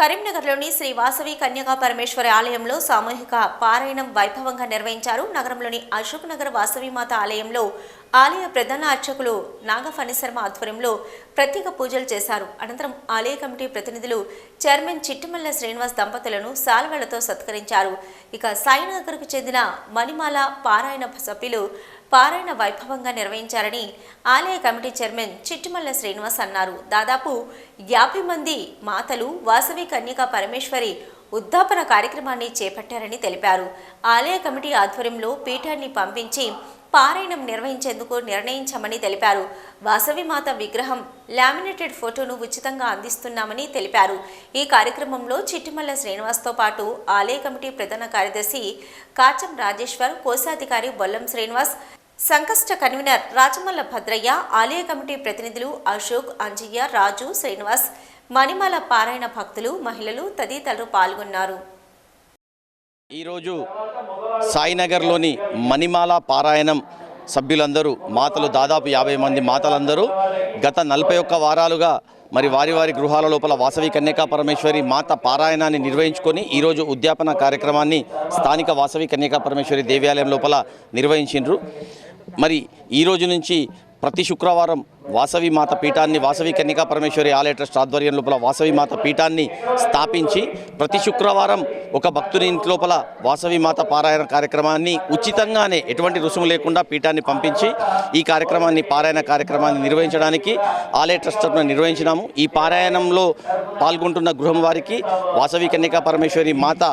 కరీంనగర్లోని శ్రీ వాసవి కన్యకా పరమేశ్వరి ఆలయంలో సామూహిక పారాయణం వైభవంగా నిర్వహించారు. నగరంలోని అశోక్ నగర్ వాసవిమాత ఆలయంలో ఆలయ ప్రధాన అర్చకులు నాగఫణి శర్మ ఆధ్వర్యంలో ప్రత్యేక పూజలు చేశారు. అనంతరం ఆలయ కమిటీ ప్రతినిధులు చైర్మన్ చిట్టిమల్ల శ్రీనివాస్ దంపతులను సాల్వలతో సత్కరించారు. ఇక సాయినగర్కు చెందిన మణిమాల పారాయణ సభ్యులు పారాయణ వైభవంగా నిర్వహించారని ఆలయ కమిటీ చైర్మన్ చిట్టుమల్ల శ్రీనివాస్ అన్నారు. దాదాపు యాభై మంది మాతలు వాసవి కన్యకా పరమేశ్వరి ఉద్దాపన కార్యక్రమాన్ని చేపట్టారని తెలిపారు. ఆలయ కమిటీ ఆధ్వర్యంలో పీఠాన్ని పంపించి పారాయణం నిర్వహించేందుకు నిర్ణయించామని తెలిపారు. వాసవి మాత విగ్రహం లామినేటెడ్ ఫోటోను ఉచితంగా అందిస్తున్నామని తెలిపారు. ఈ కార్యక్రమంలో చిట్టిమల్ల శ్రీనివాస్తో పాటు ఆలయ కమిటీ ప్రధాన కార్యదర్శి కాచం రాజేశ్వర్ కోశాధికారి బొల్లం శ్రీనివాస్ సంకష్ట కన్వీనర్ రాజమల్ల భద్రయ్య ఆలయ కమిటీ ప్రతినిధులు అశోక్ అంజయ్య రాజు శ్రీనివాస్ మణిమాల పారాయణ భక్తులు మహిళలు తదితరులు పాల్గొన్నారు. ఈరోజు సాయినగర్లోని మణిమాల పారాయణం సభ్యులందరూ మాతలు దాదాపు యాభై మంది మాతలందరూ గత నలభై ఒక్క వారాలుగా మరి వారి వారి గృహాల లోపల వాసవి కన్యకా పరమేశ్వరి మాత పారాయణాన్ని నిర్వహించుకొని ఈరోజు ఉద్యాపన కార్యక్రమాన్ని స్థానిక వాసవి కన్యకా పరమేశ్వరి దేవాలయం లోపల నిర్వహించిండ్రు. మరి ఈ రోజు నుంచి ప్రతి శుక్రవారం వాసవి మాత పీఠాన్ని వాసవి కన్యకా పరమేశ్వరి ఆలయ ట్రస్ట్ ఆధ్వర్యం లోపల వాసవి మాత పీఠాన్ని స్థాపించి ప్రతి శుక్రవారం ఒక భక్తుని ఇంటి లోపల వాసవి మాత పారాయణ కార్యక్రమాన్ని ఉచితంగానే ఎటువంటి రుసుము లేకుండా పీఠాన్ని పంపించి ఈ కార్యక్రమాన్ని పారాయణ కార్యక్రమాన్ని నిర్వహించడానికి ఆలయ ట్రస్ట్ తరఫున నిర్వహించినాము. ఈ పారాయణంలో పాల్గొంటున్న గృహం వారికి వాసవి కన్యకా పరమేశ్వరి మాత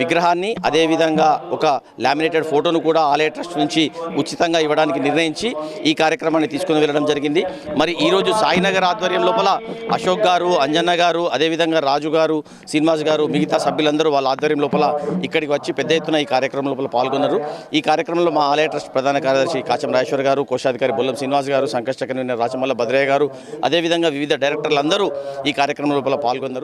విగ్రహాన్ని అదేవిధంగా ఒక లామినేటెడ్ ఫోటోను కూడా ఆలయ ట్రస్ట్ నుంచి ఉచితంగా ఇవ్వడానికి నిర్ణయించి ఈ కార్యక్రమాన్ని తీసుకుని వెళ్ళడం జరిగింది. మరి ఈరోజు సాయినగర్ ఆధ్వర్యం లోపల అశోక్ గారు అంజన్న గారు అదేవిధంగా రాజు గారు శ్రీనివాస్ గారు మిగతా సభ్యులందరూ వాళ్ళ ఆధ్వర్యం లోపల ఇక్కడికి వచ్చి పెద్ద ఎత్తున ఈ కార్యక్రమం లోపల పాల్గొన్నారు. ఈ కార్యక్రమంలో మా ఆలయ ట్రస్ట్ ప్రధాన కార్యదర్శి కాచం రాజేశ్వర్ గారు కోశాధికారి బొల్లం శ్రీనివాస్ గారు సంకష్ట కన్వీనర్ రాచమల్ల భద్రయ్య గారు అదేవిధంగా వివిధ డైరెక్టర్లు అందరూ ఈ కార్యక్రమం లోపల పాల్గొన్నారు.